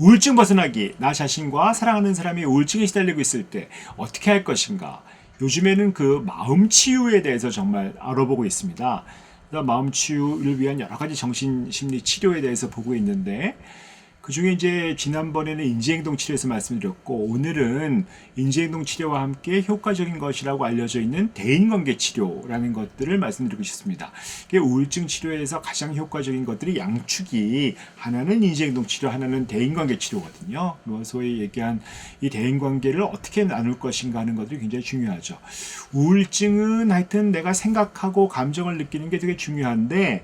우울증 벗어나기, 나 자신과 사랑하는 사람이 우울증에 시달리고 있을 때 어떻게 할 것인가. 요즘에는 그 마음 치유에 대해서 정말 알아보고 있습니다. 마음 치유를 위한 여러 가지 정신 심리 치료에 대해서 보고 있는데 그 중에 이제 지난번에는 인지행동 치료에서 말씀드렸고 오늘은 인지행동 치료와 함께 효과적인 것이라고 알려져 있는 대인관계 치료라는 것들을 말씀드리고 싶습니다. 이게 우울증 치료에서 가장 효과적인 것들이 양축이 하나는 인지행동 치료, 하나는 대인관계 치료거든요. 뭐 소위 얘기한 이 대인관계를 어떻게 나눌 것인가 하는 것들이 굉장히 중요하죠. 우울증은 하여튼 내가 생각하고 감정을 느끼는 게 되게 중요한데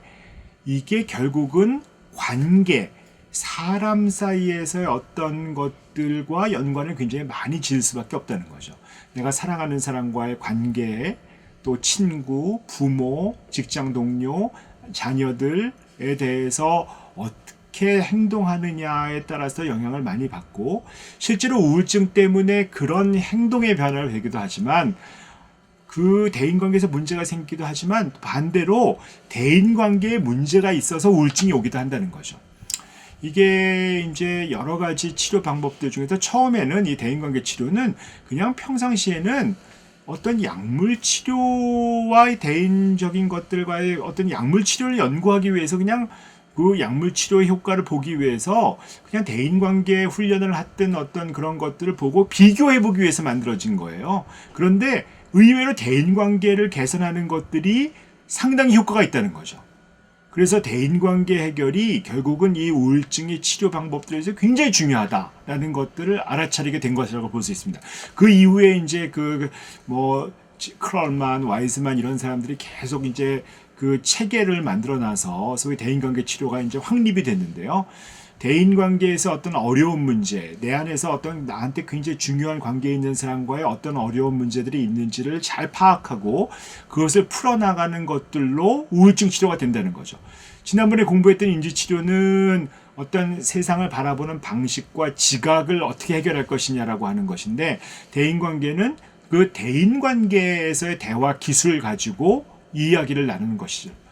이게 결국은 관계 사람 사이에서의 어떤 것들과 연관을 굉장히 많이 지을 수밖에 없다는 거죠. 내가 사랑하는 사람과의 관계, 또 친구, 부모, 직장 동료, 자녀들에 대해서 어떻게 행동하느냐에 따라서 영향을 많이 받고 실제로 우울증 때문에 그런 행동의 변화를 되기도 하지만 그 대인 관계에서 문제가 생기기도 하지만 반대로 대인 관계에 문제가 있어서 우울증이 오기도 한다는 거죠. 이게 이제 여러 가지 치료 방법들 중에서 처음에는 이 대인관계 치료는 그냥 평상시에는 어떤 약물 치료와 의 대인적인 것들과의 어떤 약물 치료를 연구하기 위해서 그냥 그 약물 치료의 효과를 보기 위해서 그냥 대인 관계 훈련을 했던 어떤 그런 것들을 보고 비교해 보기 위해서 만들어진 거예요. 그런데 의외로 대인 관계를 개선하는 것들이 상당히 효과가 있다는 거죠. 그래서 대인관계 해결이 결국은 이 우울증의 치료 방법들에서 굉장히 중요하다라는 것들을 알아차리게 된 것이라고 볼 수 있습니다. 그 이후에 이제 그 뭐 크럴만, 와이즈만 이런 사람들이 계속 이제 그 체계를 만들어 놔서 소위 대인관계 치료가 이제 확립이 됐는데요. 대인 관계에서 어떤 어려운 문제, 내 안에서 어떤 나한테 굉장히 중요한 관계에 있는 사람과의 어떤 어려운 문제들이 있는지를 잘 파악하고 그것을 풀어나가는 것들로 우울증 치료가 된다는 거죠. 지난번에 공부했던 인지치료는 어떤 세상을 바라보는 방식과 지각을 어떻게 해결할 것이냐라고 하는 것인데 대인 관계는 그 대인 관계에서의 대화 기술을 가지고 이야기를 나누는 것이죠.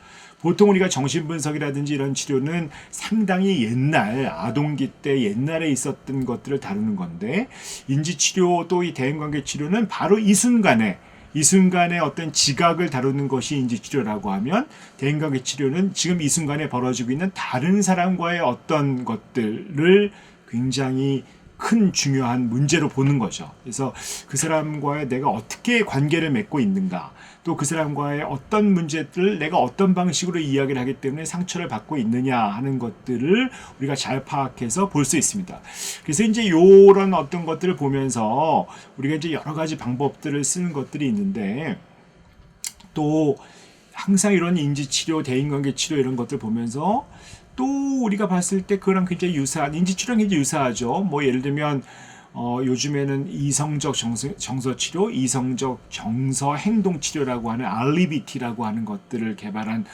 보통 우리가 정신분석이라든지 이런 치료는 상당히 옛날 아동기 때 옛날에 있었던 것들을 다루는 건데 인지치료 또 이 대인관계 치료는 바로 이 순간에 이 순간에 어떤 지각을 다루는 것이 인지치료라고 하면 대인관계 치료는 지금 이 순간에 벌어지고 있는 다른 사람과의 어떤 것들을 굉장히 큰 중요한 문제로 보는 거죠. 그래서 그 사람과의 내가 어떻게 관계를 맺고 있는가, 또 그 사람과의 어떤 문제들을 내가 어떤 방식으로 이야기를 하기 때문에 상처를 받고 있느냐 하는 것들을 우리가 잘 파악해서 볼 수 있습니다. 그래서 이제 요런 어떤 것들을 보면서 우리가 이제 여러 가지 방법들을 쓰는 것들이 있는데 또 항상 이런 인지치료, 대인관계 치료 이런 것들 보면서 또 우리가 봤을 때 그거랑 굉장히 유사한 인지 치료랑 굉장히 유사하죠. 뭐 예를 들면 어, 요즘에는 이성적 정서, 정서 치료, 이성적 정서 행동 치료라고 하는 RBT라고 하는 것들을 개발한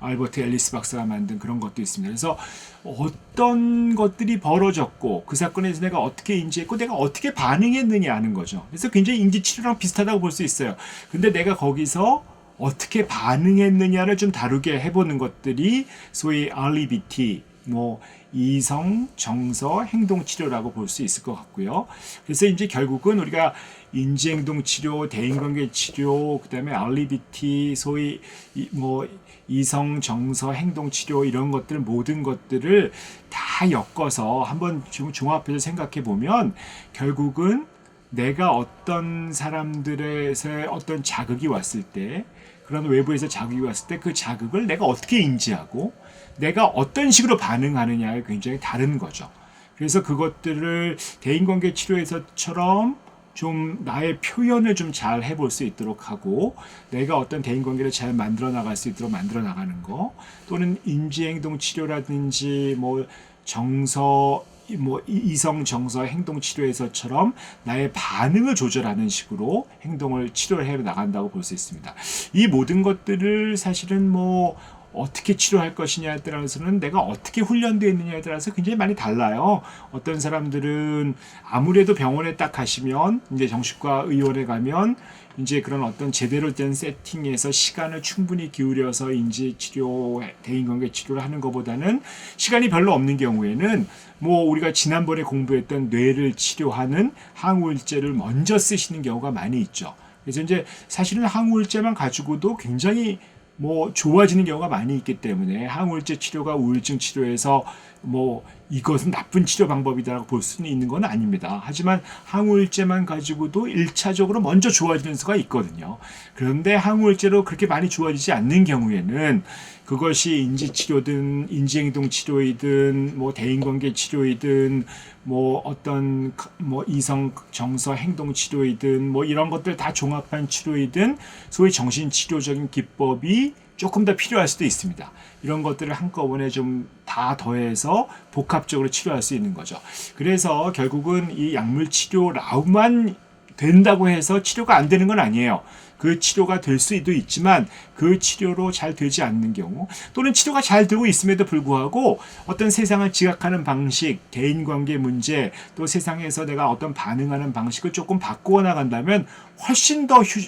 알버트 앨리스 박사가 만든 그런 것도 있습니다. 그래서 어떤 것들이 벌어졌고 그 사건에서 내가 어떻게 인지했고 내가 어떻게 반응했느냐 하는 거죠. 그래서 굉장히 인지 치료랑 비슷하다고 볼 수 있어요. 근데 내가 거기서 어떻게 반응했느냐를 좀 다루게 해보는 것들이 소위 RBT, 뭐 이성, 정서, 행동 치료라고 볼 수 있을 것 같고요. 그래서 이제 결국은 우리가 인지 행동 치료, 대인 관계 치료, 그다음에 RBT, 소위 이, 뭐 이성, 정서, 행동 치료 이런 것들 모든 것들을 다 엮어서 한번 좀 종합해서 생각해 보면 결국은 내가 어떤 사람들에서 어떤 자극이 왔을 때 그런 외부에서 자극이 왔을 때 그 자극을 내가 어떻게 인지하고 내가 어떤 식으로 반응하느냐에 굉장히 다른 거죠. 그래서 그것들을 대인관계 치료에서처럼 좀 나의 표현을 좀 잘 해볼 수 있도록 하고 내가 어떤 대인관계를 잘 만들어 나갈 수 있도록 만들어 나가는 거 또는 인지행동 치료라든지 뭐 정서 뭐 이성 정서 행동 치료에서처럼 나의 반응을 조절하는 식으로 행동을 치료를 해 나간다고 볼 수 있습니다. 이 모든 것들을 사실은 뭐 어떻게 치료할 것이냐에 따라서는 내가 어떻게 훈련되어 있느냐에 따라서 굉장히 많이 달라요. 어떤 사람들은 아무래도 병원에 딱 가시면 이제 정신과 의원에 가면 이제 그런 어떤 제대로 된 세팅에서 시간을 충분히 기울여서 인지 치료, 대인관계 치료를 하는 것보다는 시간이 별로 없는 경우에는 뭐 우리가 지난번에 공부했던 뇌를 치료하는 항우울제를 먼저 쓰시는 경우가 많이 있죠. 그래서 이제 사실은 항우울제만 가지고도 굉장히 뭐 좋아지는 경우가 많이 있기 때문에 항우울제 치료가 우울증 치료에서 뭐 이것은 나쁜 치료 방법이다라고 볼 수는 있는 건 아닙니다. 하지만 항우울제만 가지고도 일차적으로 먼저 좋아지는 수가 있거든요. 그런데 항우울제로 그렇게 많이 좋아지지 않는 경우에는 그것이 인지 치료든 인지행동 치료이든 뭐 대인관계 치료이든 뭐 어떤 뭐 이성 정서 행동 치료이든 뭐 이런 것들 다 종합한 치료이든 소위 정신 치료적인 기법이 조금 더 필요할 수도 있습니다. 이런 것들을 한꺼번에 좀 다 더해서 복합적으로 치료할 수 있는 거죠. 그래서 결국은 이 약물 치료라만 된다고 해서 치료가 안 되는 건 아니에요. 그 치료가 될 수도 있지만 그 치료로 잘 되지 않는 경우 또는 치료가 잘 되고 있음에도 불구하고 어떤 세상을 지각하는 방식, 대인관계 문제 또 세상에서 내가 어떤 반응하는 방식을 조금 바꾸어 나간다면 훨씬 더 휴,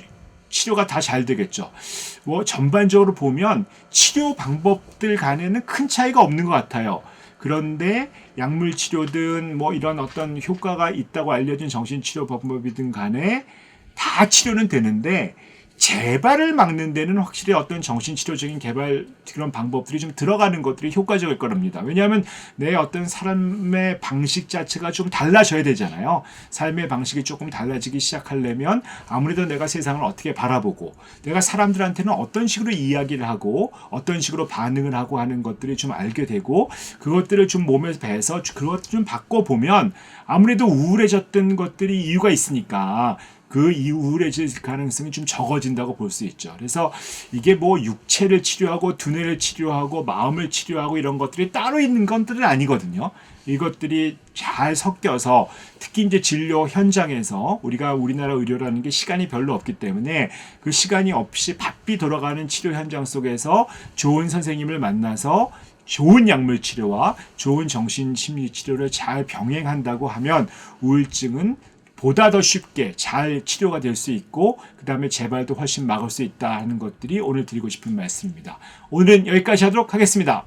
치료가 다 잘 되겠죠. 뭐 전반적으로 보면 치료 방법들 간에는 큰 차이가 없는 것 같아요. 그런데 약물 치료든 뭐 이런 어떤 효과가 있다고 알려진 정신치료 방법이든 간에 다 치료는 되는데 재발을 막는 데는 확실히 어떤 정신치료적인 개발 그런 방법들이 좀 들어가는 것들이 효과적일 겁니다. 왜냐하면 내 어떤 사람의 방식 자체가 좀 달라져야 되잖아요. 삶의 방식이 조금 달라지기 시작하려면 아무래도 내가 세상을 어떻게 바라보고 내가 사람들한테는 어떤 식으로 이야기를 하고 어떤 식으로 반응을 하고 하는 것들이 좀 알게 되고 그것들을 좀 몸에 배서 그것을 좀 바꿔보면 아무래도 우울해졌던 것들이 이유가 있으니까 그 이후울해질 가능성이 좀 적어진다고 볼 수 있죠. 그래서 이게 뭐 육체를 치료하고 두뇌를 치료하고 마음을 치료하고 이런 것들이 따로 있는 것들은 아니거든요. 이것들이 잘 섞여서 특히 이제 진료 현장에서 우리가 우리나라 의료라는 게 시간이 별로 없기 때문에 그 시간이 없이 바삐 돌아가는 치료 현장 속에서 좋은 선생님을 만나서 좋은 약물 치료와 좋은 정신 심리 치료를 잘 병행한다고 하면 우울증은 보다 더 쉽게 잘 치료가 될 수 있고 그 다음에 재발도 훨씬 막을 수 있다 하는 것들이 오늘 드리고 싶은 말씀입니다. 오늘은 여기까지 하도록 하겠습니다.